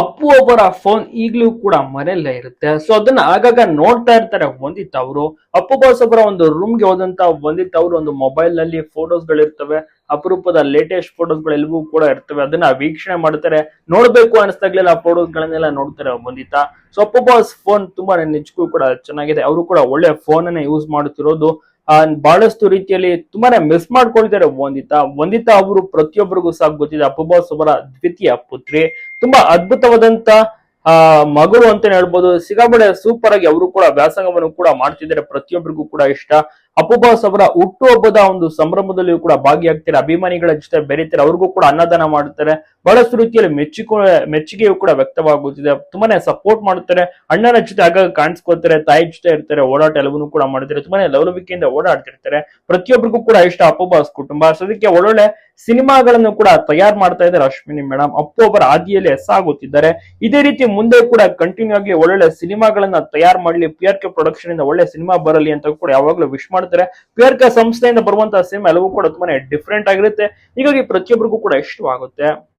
ಅಪ್ಪು ಒಬ್ಬರ ಫೋನ್ ಈಗಲೂ ಕೂಡ ಮನೆಯಲ್ಲೇ ಇರುತ್ತೆ. ಸೊ ಅದನ್ನ ಆಗಾಗ ನೋಡ್ತಾ ಇರ್ತಾರೆ ವಂದಿತ್ ಅವರು ಅಪ್ಪು ಬಾಸ್ ಒಬ್ಬರ ಒಂದು ರೂಮ್ಗೆ ಹೋದಂತ ವಂದಿತ್ ಅವರು ಒಂದು ಮೊಬೈಲ್ನಲ್ಲಿ ಫೋಟೋಸ್ ಗಳಿರ್ತವೆ ಅಪರೂಪದ ಲೇಟೆಸ್ಟ್ ಫೋಟೋಸ್ ಗಳೆಲ್ಲವೂ ಕೂಡ ಇರ್ತವೆ. ಅದನ್ನ ವೀಕ್ಷಣೆ ಮಾಡ್ತಾರೆ. ನೋಡ್ಬೇಕು ಅನಿಸ್ದಾಗ್ಲೆಲ್ಲ ಫೋಟೋಸ್ ಗಳನ್ನೆಲ್ಲ ನೋಡ್ತಾರೆ Vandita so Appu boss phone ತುಂಬಾ ನಿಜಕ್ಕೂ ಕೂಡ ಚೆನ್ನಾಗಿದೆ. ಅವರು ಕೂಡ ಒಳ್ಳೆ ಫೋನ್ ಅನ್ನ ಯೂಸ್ ಮಾಡುತ್ತಿರೋದು. ಬಹಳಷ್ಟು ರೀತಿಯಲ್ಲಿ ತುಂಬಾನೇ ಮಿಸ್ ಮಾಡ್ಕೊಳ್ತಾರೆ ವಂದಿತಾ. ವಂದಿತಾ ಅವರು ಪ್ರತಿಯೊಬ್ಬರಿಗೂ ಸಹ ಗೊತ್ತಿದೆ ಅಪ್ಪುಬಾಸ್ ಅವರ ದ್ವಿತೀಯ ಪುತ್ರಿ. ತುಂಬಾ ಅದ್ಭುತವಾದಂತ, ಆ, ಮಗಳು ಅಂತ ಹೇಳ್ಬೋದು. ಸಿಗಾಬಡೆ ಸೂಪರ್ ಆಗಿ ಅವರು ಕೂಡ ವ್ಯಾಸಂಗವನ್ನು ಕೂಡ ಮಾಡ್ತಿದ್ದಾರೆ. ಪ್ರತಿಯೊಬ್ಬರಿಗೂ ಕೂಡ ಇಷ್ಟ. ಅಪ್ಪು ಬಾಸ್ ಅವರ ಹುಟ್ಟುಹಬ್ಬದ ಒಂದು ಸಂಭ್ರಮದಲ್ಲಿಯೂ ಕೂಡ ಭಾಗಿಯಾಗ್ತಾರೆ. ಅಭಿಮಾನಿಗಳ ಜೊತೆ ಬೆರೀತಾರೆ. ಅವ್ರಿಗೂ ಕೂಡ ಅನ್ನದಾನ ಮಾಡುತ್ತಾರೆ. ಬಹಳಷ್ಟು ರೀತಿಯಲ್ಲಿ ಮೆಚ್ಚುಕೊ, ಮೆಚ್ಚುಗೆಯೂ ಕೂಡ ವ್ಯಕ್ತವಾಗುತ್ತಿದೆ. ತುಂಬಾನೇ ಸಪೋರ್ಟ್ ಮಾಡುತ್ತಾರೆ. ಅಣ್ಣನ ಜೊತೆ ಆಗಾಗ ಕಾಣಿಸ್ಕೊತಾರೆ ತಾಯಿ ಜೊತೆ ಇರ್ತಾರೆ. ಓಡಾಟ ಎಲ್ಲವನ್ನೂ ಕೂಡ ಮಾಡ್ತಾರೆ. ತುಂಬಾನೇ ಲವಲವಿಕೆಯಿಂದ ಓಡಾಡ್ತಿರ್ತಾರೆ. ಪ್ರತಿಯೊಬ್ಬರಿಗೂ ಕೂಡ ಇಷ್ಟ ಅಪ್ಪು ಬಾಸ್ ಕುಟುಂಬ. ಸದ್ಯಕ್ಕೆ ಒಳ್ಳೊಳ್ಳೆ ಸಿನಿಮಾಗಳನ್ನು ಕೂಡ ತಯಾರು ಮಾಡ್ತಾ ಇದ್ದಾರೆ ಅಶ್ವಿನಿ ಮೇಡಮ್ ಅಪ್ಪು ಅವರ ಆದಿಯಲ್ಲಿ ಸಾಗುತ್ತಿದ್ದಾರೆ ಇದೇ ರೀತಿ ಮುಂದೆ ಕೂಡ ಕಂಟಿನ್ಯೂ ಆಗಿ ಒಳ್ಳೊಳ್ಳೆ ಸಿನಿಮಾಗಳನ್ನ ತಯಾರು ಮಾಡಲಿ. ಪಿ ಆರ್ ಕೆ ಪ್ರೊಡಕ್ಷನ್ ಇಂದ ಒಳ್ಳೆ ಸಿನಿಮಾ ಬರಲಿ ಅಂತ ಕೂಡ ಯಾವಾಗಲೂ ವಿಶ್ ಮಾಡ್ತಾರೆ. ಪೇರ್ಕ ಸಂಸ್ಥೆಯಿಂದ ಬರುವಂತಹ ಸಿಮ್ ಎಲ್ಲವೂ ಕೂಡ ತುಂಬಾನೇ ಡಿಫ್ರೆಂಟ್ ಆಗಿರುತ್ತೆ. ಹೀಗಾಗಿ ಪ್ರತಿಯೊಬ್ಬರಿಗೂ ಕೂಡ ಇಷ್ಟವಾಗುತ್ತೆ.